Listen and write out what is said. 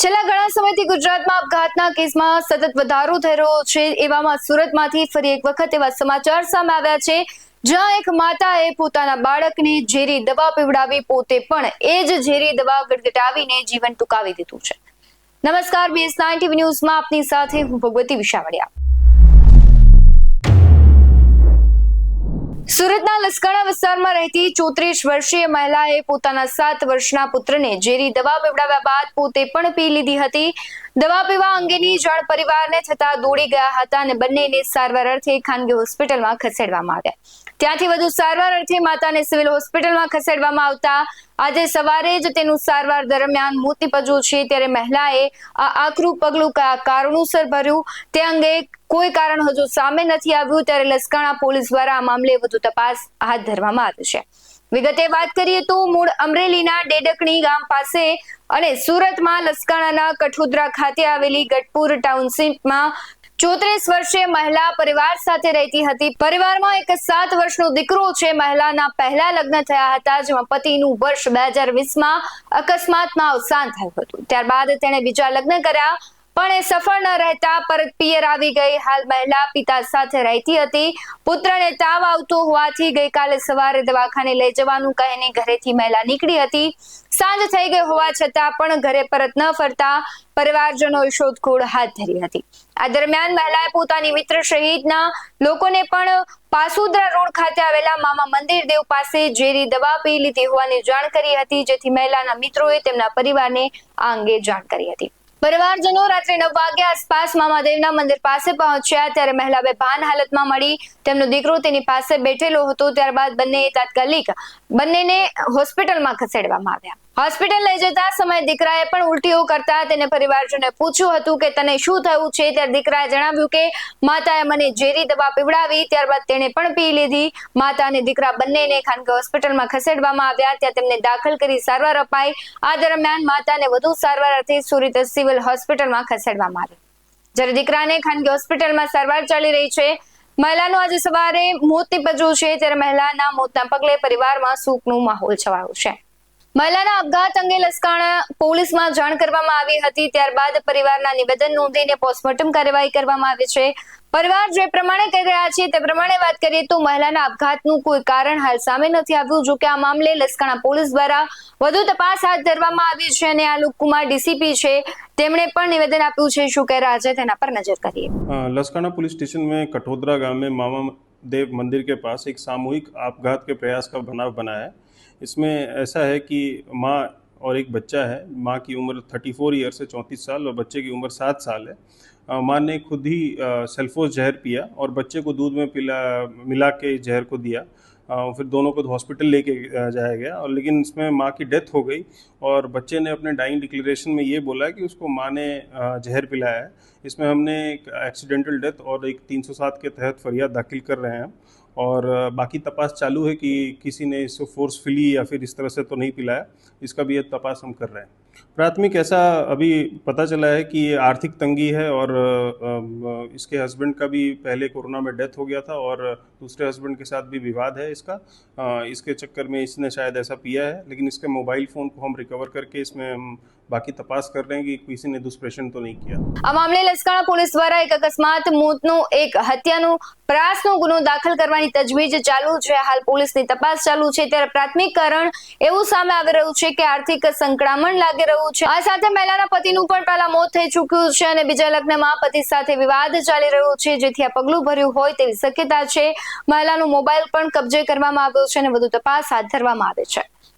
છેલ્લા ઘણા સમયથી ગુજરાતમાં આપઘાતના કેસમાં સતત વધારો થઈ રહ્યો છે, એવામાં સુરતમાંથી ફરી એક વખત એવા સમાચાર સામે આવ્યા છે, જ્યાં એક માતાએ પોતાના બાળકને ઝેરી દવા પીવડાવી, પોતે પણ એ જ ઝેરી દવા ગટગટાવીને જીવન ટૂંકાવી દીધું છે. નમસ્કાર બીએસ નાઇન ટીવી ન્યૂઝમાં આપની સાથે હું ભગવતી વિશાવડિયા. સુરતના લસકાણા વિસ્તારમાં રહેતી ચોત્રીસ વર્ષીય મહિલાએ પોતાના સાત વર્ષના પુત્રને ઝેરી દવા પીવડાવ્યા બાદ પોતે પણ પી લીધી હતી. દવા પીવા અંગેની જાણ પરિવારને થતા દોડી ગયા હતા અને બંનેને સારવાર અર્થે ખાનગી હોસ્પિટલમાં ખસેડવામાં આવ્યા. ત્યાંથી વધુ સારવાર અર્થે માતાને સિવિલ હોસ્પિટલમાં ખસેડવામાં આવતા આજે સવારે જ તેનું સારવાર દરમિયાન મોતી નીપજ્યું છે ત્યારે મહિલાએ આ આકરું પગલું કયા કારણોસર ભર્યું. તે અંગે કોઈ કારણ હજુ સામે નથી આવ્યું ત્યારે લસકાણા પોલીસ દ્વારા આ મામલે વધુ તપાસ હાથ ધરવામાં આવી છે. વિગતે વાત કરીએ તો મૂળ અમરેલીના ડેડકણી ગામ પાસે અને સુરતમાં લસકાણાના કઠોદરા ખાતે આવેલી ગઢપુર ટાઉનશીપમાં ચોત્રીસ વર્ષીય મહિલા પરિવાર સાથે રહેતી હતી. પરિવારમાં એક સાત વર્ષનો દીકરો છે. મહિલાના પહેલા લગ્ન થયા હતા, જેમાં પતિનું વર્ષ બે હજાર વીસમાં અકસ્માતમાં અવસાન થયું હતું. ત્યારબાદ તેણે બીજા લગ્ન કર્યા. પણ એ સફળ ન રહેતા પરત પિયર આવી ગઈ. હાલ મહિલા પિતા સાથે રહેતી હતી. પુત્રને તાવ આવતો હોવાથી ગઈકાલે સવારે દવાખાને લઈ જવાનું કહીને ઘરેથી મહિલા નીકળી હતી. સાંજ થઈ ગઈ હોવા છતાં પણ ઘરે પરત ન ફરતા પરિવારજનોએ શોધખોળ હાથ ધરી હતી. આ દરમિયાન મહિલાએ પોતાની મિત્ર સહિતના લોકોને પણ પાસુદ્રા રોડ ખાતે આવેલા મામા મંદિર દેવ પાસે ઝેરી દવા પી લીધી હોવાની જાણ કરી હતી, જેથી મહિલાના મિત્રોએ તેમના પરિવારને આ અંગે જાણ કરી હતી. પરિવારજનો રાત્રે નવ વાગ્યા આસપાસ મામાદેવના મંદિર પાસે પહોંચ્યા ત્યારે મહિલા બેભાન હાલતમાં મળી. તેમનો દીકરો તેની પાસે બેઠેલો હતો, ત્યારબાદ બંને તાત્કાલિક બંનેને હોસ્પિટલમાં ખસેડવામાં આવ્યા. હોસ્પિટલ લઈ જતા સમયે દીકરાએ પણ ઉલટીઓ કરતા તેને પરિવારજોને પૂછ્યું હતું કે તને શું થયું છે? ત્યારે દીકરાએ જણાવ્યું કે, માતાએ મને ઝેરી દવા પીવડાવી, ત્યારબાદ તેણે પણ પી લીધી. માતા અને દીકરા બંનેને ખાનગી હોસ્પિટલમાં ખસેડવામાં આવ્યા. ત્યાં તેમને દાખલ કરી સારવાર અપાઈ. આ દરમિયાન માતાને વધુ સારવાર અર્થે સુરત સિવિલ હોસ્પિટલમાં ખસેડવામાં આવી જ્યારે દીકરાને ખાનગી હોસ્પિટલમાં સારવાર ચાલી રહી છે, મહિલાનું આજે સવારે મોત નીપજ્યું છે. ત્યારે મહિલાના મોતના પગલે પરિવારમાં શોકનું માહોલ છવાયો છે. મહિલાના આપઘાત અંગે લસકાણા પોલીસમાં જાણ કરવામાં આવી હતી ત્યારબાદ પરિવારના નિવેદન નોંધીને પોસ્ટમોર્ટમ કાર્યવાહી કરવામાં આવી છે પરિવાર જે પ્રમાણે કહી રહ્યા છે તે પ્રમાણે વાત કરીએ તો મહિલાના આપઘાતનું કોઈ કારણ હાલ સામે નથી આવ્યું જો કે આ મામલે લસકાણા પોલીસ દ્વારા વધુ તપાસ હાથ ધરવામાં આવી છે અને આલોક કુમાર ડીસીપી છે તેમણે પણ નિવેદન આપ્યું છે શું કહી રહ્યા છે તેના પર નજર કરીએ अ, लसकाना पुलिस स्टेशन में कठोदरा गांव में मामा देव मंदिर के पास एक सामूहिक आपघात के प्रयास का बनाव बना है इसमें ऐसा है कि माँ और एक बच्चा है माँ की उम्र 34 फोर ईयर से चौंतीस साल और बच्चे की उम्र सात साल है अ, माँ ने खुद ही सेल्फोस जहर पिया और बच्चे को दूध में पिला, मिला के जहर को दिया फिर दोनों को हॉस्पिटल लेके जाया गया और लेकिन इसमें माँ की डेथ हो गई और बच्चे ने अपने डाइंग डिक्लेरेशन में ये बोला कि उसको माँ ने जहर पिलाया है। इसमें हमने एक एक्सीडेंटल डेथ और एक 307 के तहत फरियाद दाखिल कर रहे हैं और बाकी तपास चालू है कि किसी ने इसको फोर्सफुली या फिर इस तरह से तो नहीं पिलाया, इसका भी तपास हम कर रहे हैं। प्राथमिक ऐसा अभी पता चला है कि ये आर्थिक तंगी है और इसके हस्बैंड का भी पहले कोरोना में डेथ हो गया था और दूसरे हस्बैंड के साथ भी विवाद है इसका। इसके चक्कर में इसने शायद ऐसा पिया है, लेकिन इसके मोबाइल फ़ोन को हम रिकवर करके इसमें हम बाकी तपास कर रहे हैं कि किसी ने दुष्प्रेषण तो नहीं किया આ મામલે લસકાણા પોલીસ દ્વારા એક અકસ્માત મોતનો એક હત્યાનો પ્રયાસનો ગુનો દાખલ કરવાની તજવીજ ચાલુ છે હાલ પોલીસની તપાસ ચાલુ છે ત્યારે પ્રાથમિક કારણ એવું સામે આવી રહ્યું છે કે આર્થિક સંકળામણ લાગી રહ્યું છે આ સાથે મહિલાના પતિનું પણ પહેલા મોત થઈ ચૂક્યું છે અને બીજા લગ્નમાં પતિ સાથે વિવાદ ચાલી રહ્યો છે જેથી આ પગલું ભર્યું હોય તેવી શક્યતા છે મહિલાનો મોબાઈલ પણ કબજે કરવામાં આવ્યો છે અને વધુ તપાસ હાથ ધરવામાં આવે છે